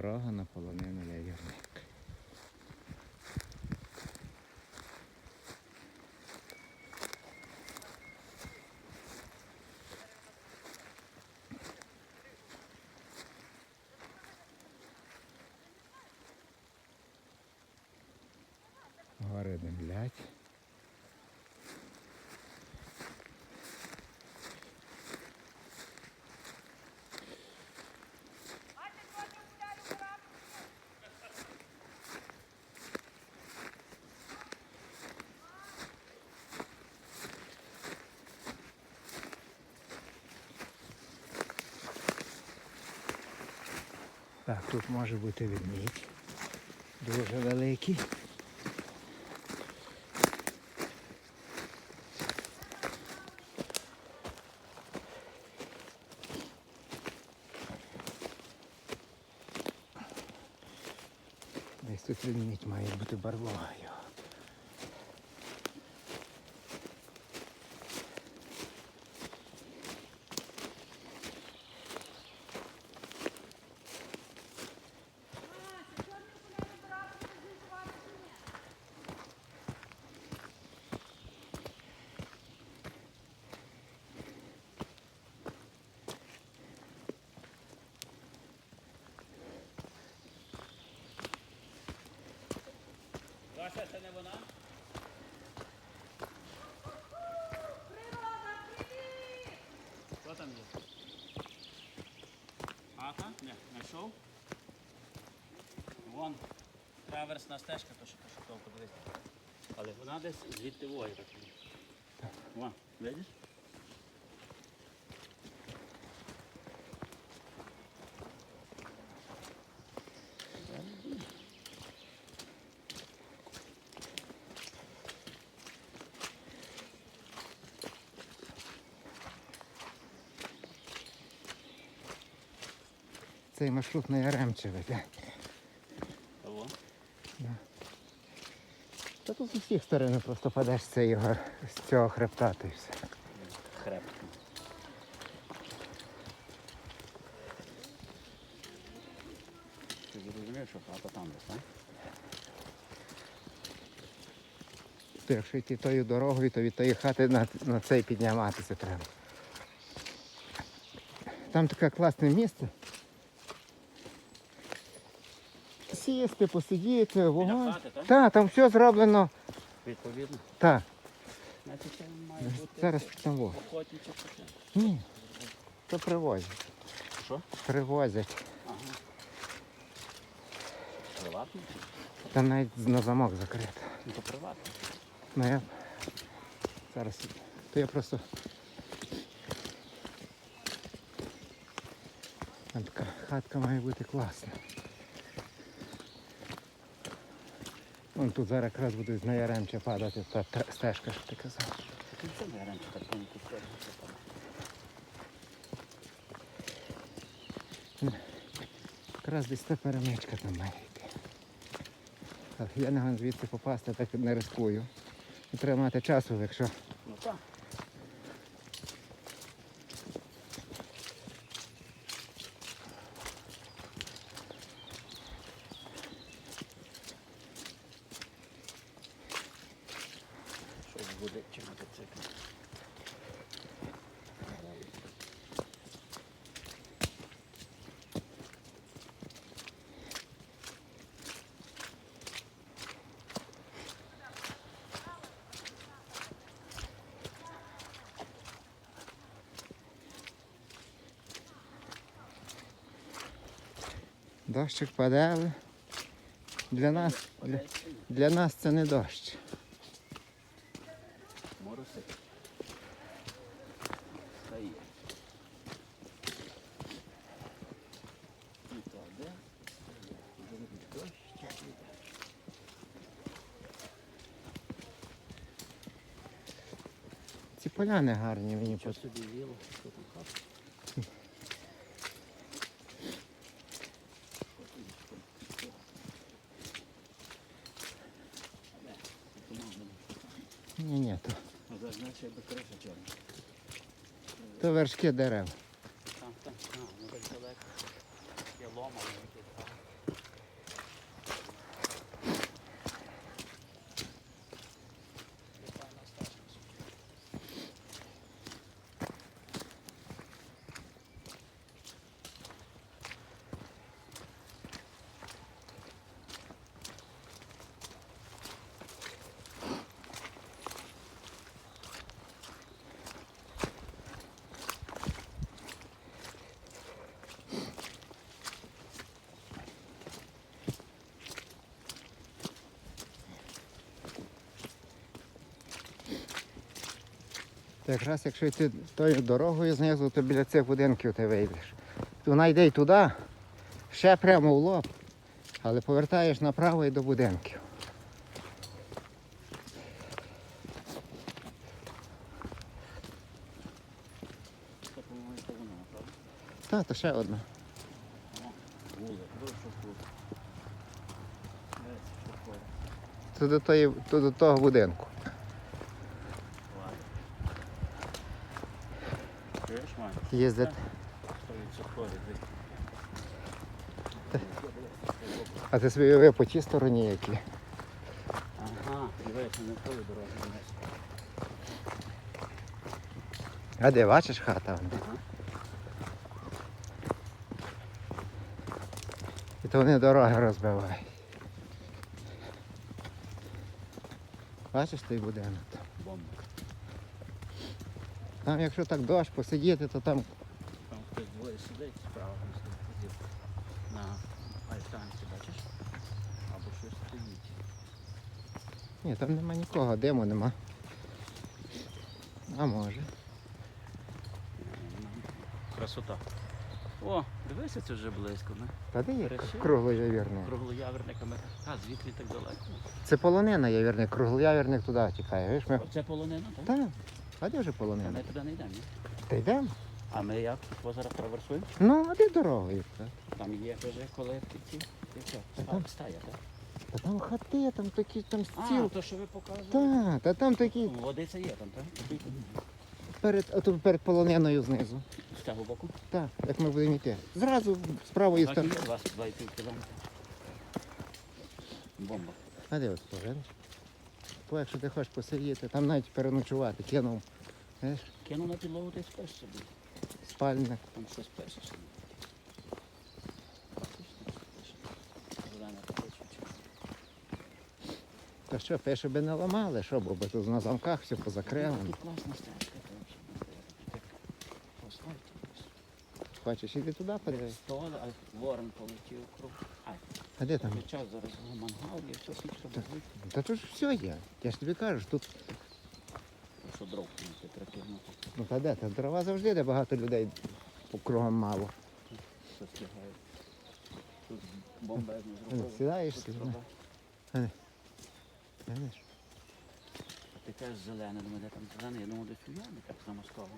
Дорога на полонину Так, тут може бути відмідь. Дуже великий. Десь тут відмідь має бути барвою. Вася, це не вона? Природа, привіт! Хто там є? Ага, не, знайшов. Вон траверсна стежка, то що пошукав, подивись. Але вона десь звідти воїна. Вон, видиш? Цей маршрут на Яремче веде. Того. Та тут з усіх сторон просто падеш з цього, з цього хребта та й все. Хреб. Ти зрозумів, що хата там десь, так? То якщо йти тою дорогою, то від тої хати на, на цей підніматися треба. Там таке класне місце. Сісти, посидіти, вогонь. так? Так, там все зроблено. Відповідно. Так, Значить, це має бути зараз там во. охотниче таке. Ні. То привозять. Що? Привозять. Ага. Приватно? Там навіть на замок закрито. Ну то приватно. Ну я зараз. То я просто. Там така хатка має бути класна. Вон тут зараз якраз буде з яремче падати та стежка, що ти казав. Це Якраз десь та перемичка там має йти. Я не звідси попасти, так не рискую. І треба часу, якщо Ну так. Дощик паде, але для нас, для, для нас це не дощ. Ці поляни гарні мені Що тут. собі віло, що там хата? Ні, ні, то, то вершки дерев. Там, там, там, ну так далеко. Є лома, То якраз якщо йти тою дорогою знизу, то біля цих будинків ти вийдеш. Вона йде й туди, ще прямо в лоб, але повертаєш направо і до будинків. Це, це? Та, то ще одна. То до, тої, то до того будинку. Дивись. А ти собі уяви по тій стороні які. Ага, дивися, не тою вниз. А де бачиш хата? Ага. І то вони дороги розбивають. Бачиш той будинок? Бомба. Там якщо так дощ посидіти, то там Там хтось двоє сидить, справа сидить. На альтанці, бачиш? Або щось стоїть. ні, там нема нікого, диму нема. А може. Красота. О, дивися, це вже близько, не? Та де є Красиво. круглоявірник? Круглояверниками. А, звідки так далеко? Це полонина явірник, круглоявірник туди тікає. Видиш, ми... Це полонина, так? Та, а де вже полонина? ми туди не йдемо, ні? Та йдемо. А ми як? Озеро траверсуємо? Ну, а де дорогою? Та? Там є вже коли ці. Та там- Стая, так? Та там хати, там такі, там А, стіл. то що ви показували? Та, та там такі Водиця є там, так? перед, ото перед полониною знизу. З того боку. Так, як ми будемо йти. Зразу з правої Так і сторони. є, і. Бомба. А де от поглянеш? То якщо ти хочеш посидіти, там навіть переночувати, кинув. Знаєш, Кину на підлогу, ти спиш собі. спальник. Там щось пишеш. Та що, пише би не ламали, що бо тут на замках все позакрили. Тут класна стежка, асфальті. Хочеш іди туди подивись. Ворон полетів круг. А де там? час зараз мангал є, все світ, що. Та тут ж все є. Я ж тобі кажу, що тут, Що дров кинути, треба кинути. ну та де, та дрова завжди, де багато людей по кругом мало. Що стигають. Тут бомбезно Ну, зробили. сідаєш, Тут сідаєш. А ти теж зелене, думаю, де там зелене, я думаю, десь у ямі, так замаскований.